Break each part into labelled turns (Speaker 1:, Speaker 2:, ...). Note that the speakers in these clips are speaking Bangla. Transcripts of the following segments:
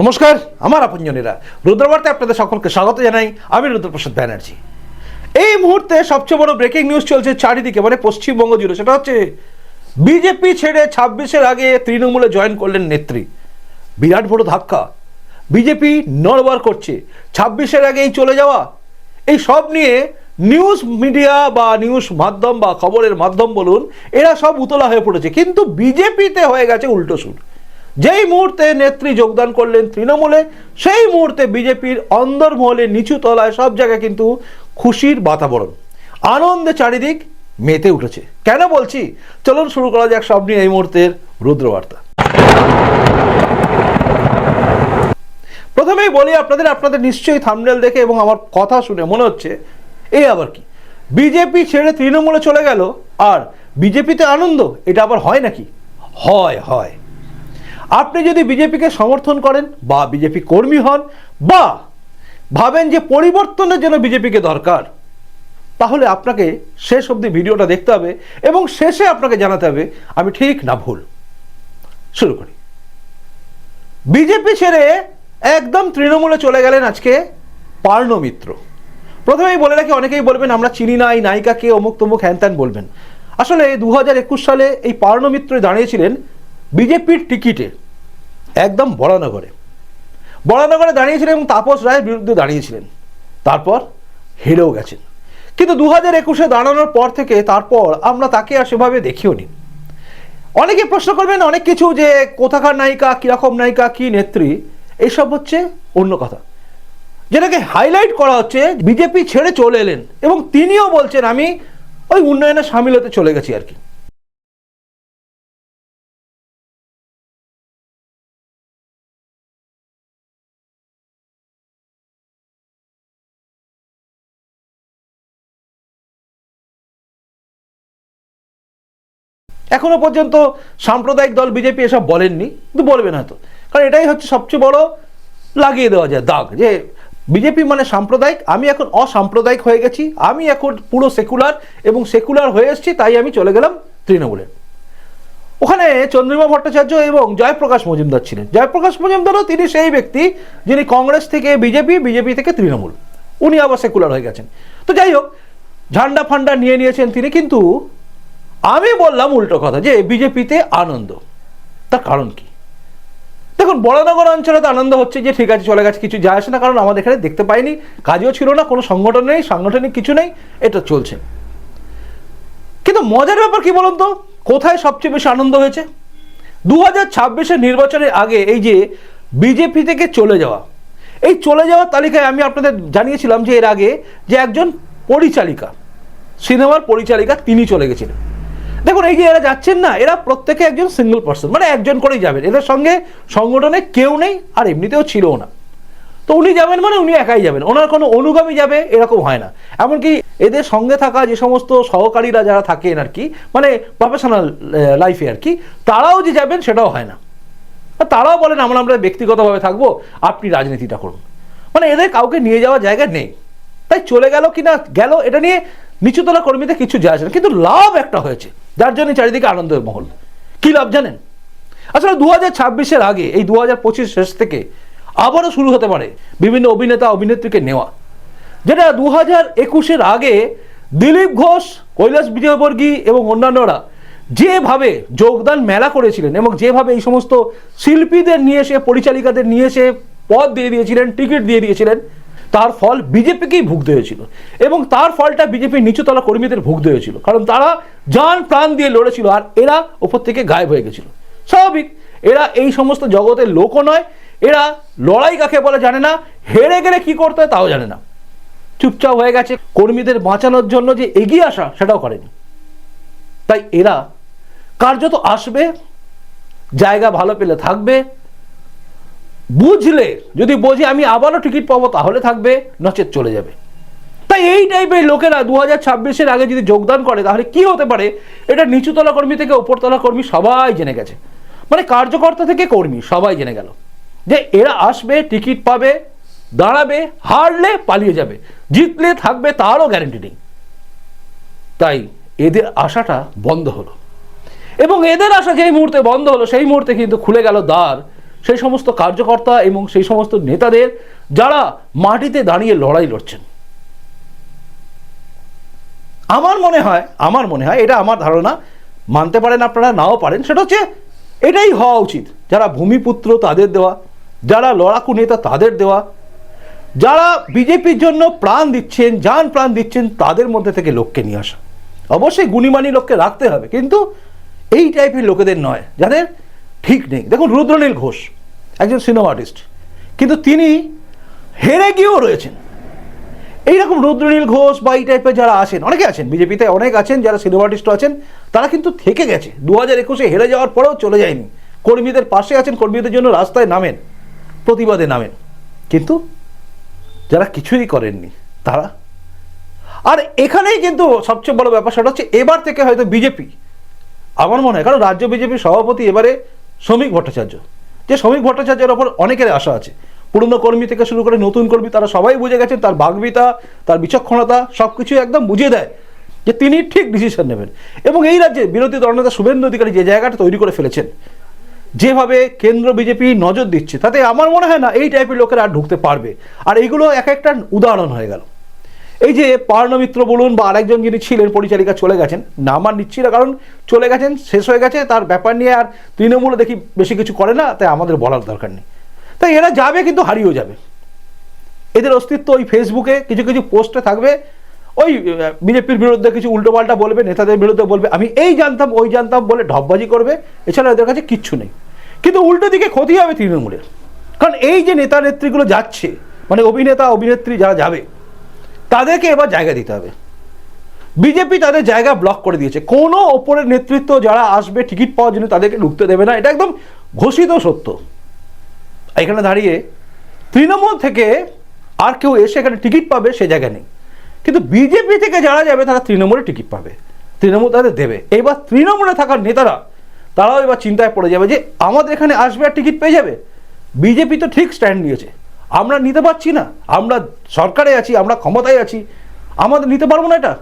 Speaker 1: নমস্কার, আমার আপনজনেরা। রুদ্রবার্তে আপনাদের সকলকে স্বাগত জানাই আমি রুদ্রপ্রসাদ ব্যানার্জি। এই মুহূর্তে সবচেয়ে বড় ব্রেকিং নিউজ চলছে চারিদিকে মানে পশ্চিমবঙ্গ জুড়ে। সেটা হচ্ছে বিজেপি ছেড়ে ছাব্বিশের আগে তৃণমূলে জয়েন করলেন নেত্রী। বিরাট বড় ধাক্কা। বিজেপি নড়বার করছে। ছাব্বিশের আগেই চলে যাওয়া। এই সব নিয়ে নিউজ মিডিয়া বা নিউজ মাধ্যম বা খবরের মাধ্যম বলুন, এরা সব উতলা হয়ে পড়েছে। কিন্তু বিজেপিতে হয়ে গেছে উল্টো সুর। যেই মুহূর্তে নেত্রী যোগদান করলেন তৃণমূলে, সেই মুহূর্তে বিজেপির অন্দরমহলে নিচু তলায় সব জায়গায় কিন্তু খুশির বাতাবরণ। আনন্দে চারিদিক মেতে উঠেছে। কেন বলছি? চলুন শুরু করা যাক সব নিয়ে এই মুহূর্তের রুদ্রবার্তা। প্রথমেই বলি আপনাদের আপনাদের নিশ্চয়ই থামনেল দেখে এবং আমার কথা শুনে মনে হচ্ছে এই আবার কি? বিজেপি ছেড়ে তৃণমূলে চলে গেল, আর বিজেপিতে আনন্দ, এটা আবার হয় নাকি? হয় হয়। আপনি যদি বিজেপিকে সমর্থন করেন বা বিজেপি কর্মী হন বা ভাবেন যে পরিবর্তনের জন্য বিজেপিকে দরকার, তাহলে আপনাকে শেষ অবধি ভিডিওটা দেখতে হবে এবং শেষে আপনাকে জানাতে হবে, আমি ঠিক না ভুল। শুরু করি। বিজেপি ছেড়ে একদম তৃণমূলে চলে গেলেন আজকে পার্ণ মিত্র। প্রথমেই বলে রাখি, অনেকেই বলবেন, আমরা চিনি না, এই নায়িকাকে অমুক তমুক হ্যান বলবেন। আসলে দু হাজার একুশ সালে এই পার্ণ মিত্র দাঁড়িয়েছিলেন বিজেপির টিকিটে একদম বড়ানগরে বড়ানগরে দাঁড়িয়েছিলেন এবং তাপস রায়ের বিরুদ্ধে দাঁড়িয়েছিলেন। তারপর হেরেও গেছেন। কিন্তু দু হাজার একুশে দাঁড়ানোর পর থেকে তারপর আমরা তাকে আর সেভাবে দেখিও নি। অনেকে প্রশ্ন করবেন, অনেক কিছু যে কোথাকার নায়িকা, কীরকম নায়িকা, কী নেত্রী এইসব হচ্ছে অন্য কথা। যেটাকে হাইলাইট করা হচ্ছে, বিজেপি ছেড়ে চলে এলেন এবং তিনিও বলছেন, আমি ওই উন্নয়নে সামিল হতে চলে গেছি আর কি। এখনও পর্যন্ত সাম্প্রদায়িক দল বিজেপি এসব বলেননি, কিন্তু বলবেন হয়তো। কারণ এটাই হচ্ছে সবচেয়ে বড় লাগিয়ে দেওয়া যায় দাগ, যে বিজেপি মানে সাম্প্রদায়িক, আমি এখন অসাম্প্রদায়িক হয়ে গেছি, আমি এখন পুরো সেকুলার এবং সেকুলার হয়ে এসেছি, তাই আমি চলে গেলাম তৃণমূলে। ওখানে চন্দ্রিমা ভট্টাচার্য এবং জয়প্রকাশ মজুমদার ছিলেন। জয়প্রকাশ মজুমদারও তিনি সেই ব্যক্তি যিনি কংগ্রেস থেকে বিজেপি বিজেপি থেকে তৃণমূল। উনি আবার সেকুলার হয়ে গেছেন। তো যাই হোক, ঝান্ডা ফান্ডা নিয়ে নিয়েছেন তিনি, কিন্তু আমি বললাম উল্টো কথা যে বিজেপিতে আনন্দ। তার কারণ কি? দেখুন, বড়নগর অঞ্চলে তো আনন্দ হচ্ছে যে ঠিক আছে, চলে গেছে, কিছু যায় আসে না, কারণ আমাদের এখানে দেখতে পাইনি, কাজও ছিল না, কোনো সংগঠন নেই, সাংগঠনিক কিছু নেই, এটা চলছে। কিন্তু মজার ব্যাপার কি বলুন তো? কোথায় সবচেয়ে বেশি আনন্দ হয়েছে? দু হাজার ছাব্বিশের নির্বাচনের আগে এই যে বিজেপি থেকে চলে যাওয়া, এই চলে যাওয়ার তালিকায় আমি আপনাদের জানিয়েছিলাম যে এর আগে যে একজন পরিচালিকা, সিনেমার পরিচালিকা তিনি চলে গেছিলেন। দেখুন এই যে এরা যাচ্ছেন না। এরা প্রত্যেকে একজন সিঙ্গেল পার্সন মানে একজন করেই যাবেন। এদের সঙ্গে সংগঠনে কেউ নেই, আর এমনিতেও ছিলও না। তো উনি যাবেন মানে উনি একাই যাবেন। ওনার কোনো অনুগামী যাবে, এরকম হয় না। এমনকি এদের সঙ্গে থাকা যে সমস্ত সহকারীরা যারা থাকেন আর কি মানে প্রফেশনাল লাইফে আর কি, তারাও যে যাবেন সেটাও হয় না। তারাও বলেন, আমরা আমরা ব্যক্তিগতভাবে থাকব, আপনি রাজনীতিটা করুন। মানে এদের কাউকে নিয়ে যাওয়ার জায়গা নেই। তাই চলে গেল কি না গেল, এটা নিয়ে নিচুতলা কর্মীদের কিছু যায় আসে না। কিন্তু লাভ একটা হয়েছে, যার জন্য চারিদিকে আনন্দের মহল। কি লাভ জানেন? আসলে দু হাজার ছাব্বিশের আগে, এই দু হাজার পঁচিশ শেষ থেকে আবারও শুরু হতে পারে বিভিন্ন অভিনেতা, অভিনেত্রীকে নেওয়া। যেটা দু হাজার একুশের আগে দিলীপ ঘোষ, কৈলাস বিজয়বর্গী এবং অন্যান্যরা যেভাবে যোগদান মেলা করেছিলেন এবং যেভাবে এই সমস্ত শিল্পীদের নিয়ে এসে, পরিচালিকাদের নিয়ে এসে পদ দিয়ে দিয়েছিলেন, টিকিট দিয়ে দিয়েছিলেন তার ফল বিজেপিকেই ভুগতে হয়েছিল এবং তার ফলটা বিজেপির নিচুতলা কর্মীদের ভুগতে হয়েছিল কারণ তারা যান প্রাণ দিয়ে লড়েছিল আর এরা ওপর থেকে গায়েব হয়ে গেছিল। স্বাভাবিক, এরা এই সমস্ত জগতের লোকও নয়। এরা লড়াই কাকে বলে জানে না, হেরে গেলে কি করতে হয় তাও জানে না। চুপচাপ হয়ে গেছে। কর্মীদের বাঁচানোর জন্য যে এগিয়ে আসা, সেটাও করেনি। তাই এরা কার্যত আসবে, জায়গা ভালো পেলে থাকবে বুঝলে, যদি বোঝে আমি আবারও টিকিট পাবো, তাহলে থাকবে, নচেত চলে যাবে। তাই এই টাইপের লোকেরা দু হাজার ছাব্বিশের আগে যদি যোগদান করে, তাহলে কি হতে পারে? এটা নিচুতলা কর্মী থেকে উপরতলা কর্মী সবাই জেনে গেছে। মানে কার্যকর্তা থেকে কর্মী সবাই জেনে গেল। যে এরা আসবে, টিকিট পাবে, দাঁড়াবে, হারলে পালিয়ে যাবে। জিতলে থাকবে, তারও গ্যারেন্টি নেই। তাই এদের আশাটা বন্ধ হলো। এবং এদের আশা যেই মুহূর্তে বন্ধ হলো, সেই মুহূর্তে কিন্তু খুলে গেল দ্বার। সেই সমস্ত কার্যকর্তা এবং সেই সমস্ত নেতাদের যারা মাটিতে দাঁড়িয়ে লড়াই লড়ছেন। আমার মনে হয়, আমার মনে হয়, এটা আমার ধারণা, মানতে পারেন আপনারা, নাও পারেন, সেটা হচ্ছে এটাই হওয়া উচিত। যারা ভূমিপুত্র তাদের দেওয়া, যারা লড়াকু নেতা তাদের দেওয়া, যারা বিজেপির জন্য প্রাণ দিচ্ছেন, যান প্রাণ দিচ্ছেন, তাদের মধ্যে থেকে লোককে নিয়ে আসা। অবশ্যই গুণীমানী লোককে রাখতে হবে, কিন্তু এই টাইপের লোকেদের নয়। যাদের ঠিক নেই। দেখুন রুদ্রনীল ঘোষ, একজন সিনেমা আর্টিস্ট কিন্তু তিনি হেরে গিয়েও রয়েছেন। এইরকম রুদ্রনীল ঘোষ বা এই টাইপের যারা আছেন, অনেকে আছেন, বিজেপিতে অনেক আছেন, যারা সিনেমা আর্টিস্ট আছেন, তারা কিন্তু থেকে গেছে। দু হাজার একুশে হেরে যাওয়ার পরেও চলে যায়নি। কর্মীদের পাশে আছেন, কর্মীদের জন্য রাস্তায় নামেন, প্রতিবাদে নামেন। কিন্তু যারা কিছুই করেননি, তারা আর এখানেই কিন্তু সবচেয়ে বড় ব্যাপার সেটা হচ্ছে, এবার থেকে হয়তো বিজেপি, আমার মনে হয়, কারণ রাজ্য বিজেপির সভাপতি এবারে শ্রমিক ভট্টাচার্য। যে শ্রমিক ভট্টাচার্যের ওপর অনেকের আশা আছে। পুরনো কর্মী থেকে শুরু করে নতুন কর্মী তারা সবাই বুঝে গেছেন, তার বাগ্মিতা তার বিচক্ষণতা সব কিছু একদম বুঝিয়ে দেয় যে তিনি ঠিক ডিসিশন নেবেন। এবং এই রাজ্যে বিরোধী দলনেতা শুভেন্দু অধিকারী যে জায়গাটা তৈরি করে ফেলেছেন, যেভাবে কেন্দ্র বিজেপি নজর দিচ্ছে, তাতে আমার মনে হয় না এই টাইপের লোকেরা আর ঢুকতে পারবে। আর এইগুলো এক একটা উদাহরণ হয়ে গেল। এই যে পার্ণমিত্র বলুন বা আরেকজন যিনি ছিলেন পরিচালিকা চলে গেছেন, নাম আর নিচ্ছি না, কারণ চলে গেছেন, শেষ হয়ে গেছে, তার ব্যাপার নিয়ে আর তৃণমূলে দেখি বেশি কিছু করে না, তাই আমাদের বলার দরকার নেই। তাই এরা যাবে কিন্তু হারিয়েও যাবে। এদের অস্তিত্ব ওই ফেসবুকে কিছু কিছু পোস্টে থাকবে, ওই বিজেপির বিরুদ্ধে কিছু উল্টোপাল্টা বলবে, নেতাদের বিরুদ্ধে বলবে, আমি এই জানতাম, ওই জানতাম বলে ঢপবাজি করবে, এছাড়া এদের কাছে কিচ্ছু নেই। কিন্তু উল্টো দিকে ক্ষতি হবে তৃণমূলের। কারণ এই যে নেতা নেত্রীগুলো যাচ্ছে মানে অভিনেতা, অভিনেত্রী যারা যাবে তাদেরকে এবার জায়গা দিতে হবে। বিজেপি তাদের জায়গা ব্লক করে দিয়েছে। কোনো ওপরের নেতৃত্ব যারা আসবে, টিকিট পাওয়ার জন্য তাদেরকে ঢুকতে দেবে না। এটা একদম ঘোষিত সত্য। এখানে দাঁড়িয়ে তৃণমূল থেকে আর কেউ এসে এখানে টিকিট পাবে, সে জায়গা নেই। কিন্তু বিজেপি থেকে যারা যাবে, তারা তৃণমূলে টিকিট পাবে। তৃণমূল তাদের দেবে। এবার তৃণমূলে থাকার নেতারা, তারাও এবার চিন্তায় পড়ে যাবে যে, আমাদের এখানে আসবে আর টিকিট পেয়ে যাবে? বিজেপি তো ঠিক স্ট্যান্ড নিয়েছে। আমরা নিতে পারছি না। আমরা সরকারে আছি, আমরা ক্ষমতায় আছি। আমাদের নিতে পারব না এটা।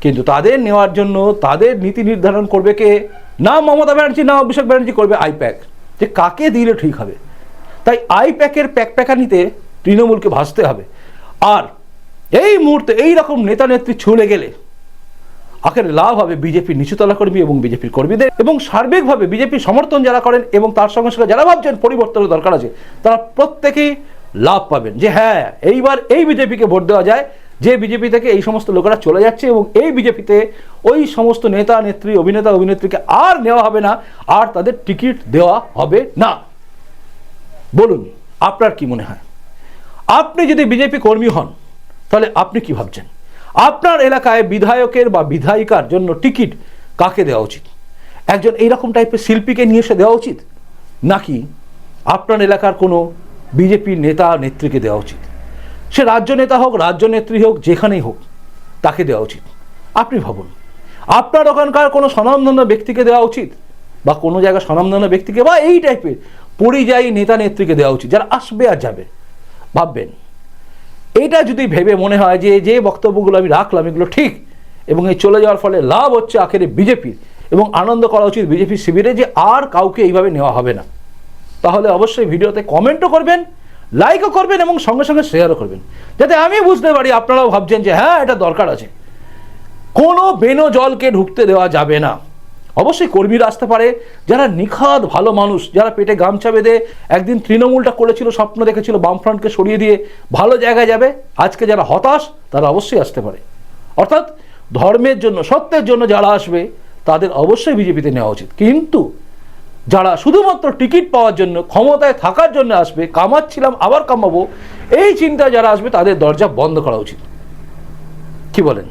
Speaker 1: কিন্তু তাদের নেওয়ার জন্য তাদের নীতি নির্ধারণ করবে কে? না মমতা ব্যানার্জি, না অভিষেক ব্যানার্জি করবে আইপ্যাক। যে কাকে দিলে ঠিক হবে? তাই আইপ্যাকের প্যাক প্যাকানিতে তৃণমূলকে ভাসতে হবে। আর এই মুহূর্তে এই রকম নেতা নেত্রী ছুলে গেলে আখের লাভ হবে বিজেপির নিচুতলা কর্মী এবং বিজেপির কর্মীদের এবং সার্বিকভাবে বিজেপির সমর্থন যারা করেন এবং তার সঙ্গে সঙ্গে যারা ভাবছেন পরিবর্তনের দরকার আছে, তারা প্রত্যেকেই লাভ পাবেন যে হ্যাঁ এইবার এই বিজেপিকে ভোট দেওয়া যায়, যে বিজেপি থেকে এই সমস্ত লোকেরা চলে যাচ্ছে এবং এই বিজেপিতে ওই সমস্ত নেতা, নেত্রী, অভিনেতা, অভিনেত্রীকে আর নেওয়া হবে না, আর তাদের টিকিট দেওয়া হবে না। বলুন, আপনার কি মনে হয়? আপনি যদি বিজেপি কর্মী হন, তাহলে আপনি কি ভাবছেন? আপনার এলাকায় বিধায়কের বা বিধায়িকার জন্য টিকিট কাকে দেওয়া উচিত? একজন এইরকম টাইপের শিল্পীকে নিয়ে এসে দেওয়া উচিত? নাকি আপনার এলাকার কোনো বিজেপির নেতা, নেত্রীকে দেওয়া উচিত? সে রাজ্য নেতা হোক, রাজ্য নেত্রী হোক, যেখানেই হোক, তাকে দেওয়া উচিত। আপনি ভাবুন, আপনার ওখানকার কোনো স্বনামধন্য ব্যক্তিকে দেওয়া উচিত? বা কোনো জায়গায় স্বনামধন্য ব্যক্তিকে? বা এই টাইপের পরিযায়ী নেতা নেত্রীকে দেওয়া উচিত, যারা আসবে আর যাবে। ভাববেন। এইটা যদি ভেবে মনে হয় যে যে বক্তব্যগুলো আমি রাখলাম, এগুলো ঠিক, এবং এই চলে যাওয়ার ফলে লাভ হচ্ছে আখেরে বিজেপির, এবং আনন্দ করা উচিত বিজেপির শিবিরে যে আর কাউকে এইভাবে নেওয়া হবে না। তাহলে অবশ্যই ভিডিওতে কমেন্টও করবেন, লাইকও করবেন, এবং সঙ্গে সঙ্গে শেয়ারও করবেন। যাতে আমি বুঝতে পারি, আপনারাও ভাবছেন যে হ্যাঁ এটা দরকার আছে। কোনো বেনো জলকে ঢুকতে দেওয়া যাবে না। অবশ্যই কর্মীরা আসতে পারে। যারা নিখাদ ভালো মানুষ, যারা পেটে গামছা বেঁধে একদিন তৃণমূলটা করেছিল, স্বপ্ন দেখেছিল বামফ্রন্টকে সরিয়ে দিয়ে ভালো জায়গায় যাবে, আজকে যারা হতাশ, তারা অবশ্যই আসতে পারে। অর্থাৎ ধর্মের জন্য, সত্যের জন্য যারা আসবে, তাদের অবশ্যই বিজেপিতে নেওয়া উচিত। কিন্তু যারা শুধুমাত্র টিকিট পাওয়ার জন্য, ক্ষমতায় থাকার জন্য আসবে, কামাচ্ছিলাম, আবার কামাবো, এই চিন্তা যারা আসবে, তাদের দরজা বন্ধ করা উচিত। কি বলেন?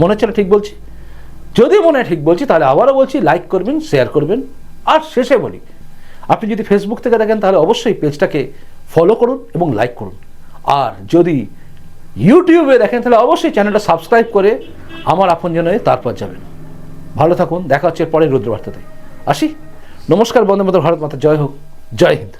Speaker 1: মনে হচ্ছে ঠিক বলছি? যদি মনে ঠিক বলছি, তাহলে আবারও বলছি লাইক করবেন শেয়ার করবেন, আর শেষে বলি, আপনি যদি ফেসবুক থেকে দেখেন, তাহলে অবশ্যই পেজটাকে ফলো করুন এবং লাইক করুন। আর যদি ইউটিউবে দেখেন, তাহলে অবশ্যই চ্যানেলটা সাবস্ক্রাইব করে আমার আপন আপনজনে তারপর যাবেন। ভালো থাকুন, দেখা হচ্ছে পরে রুদ্রবার্তাতে। আসি। নমস্কার, বন্দে মাতর ভারত মাতা, জয় হোক, জয় হিন্দ।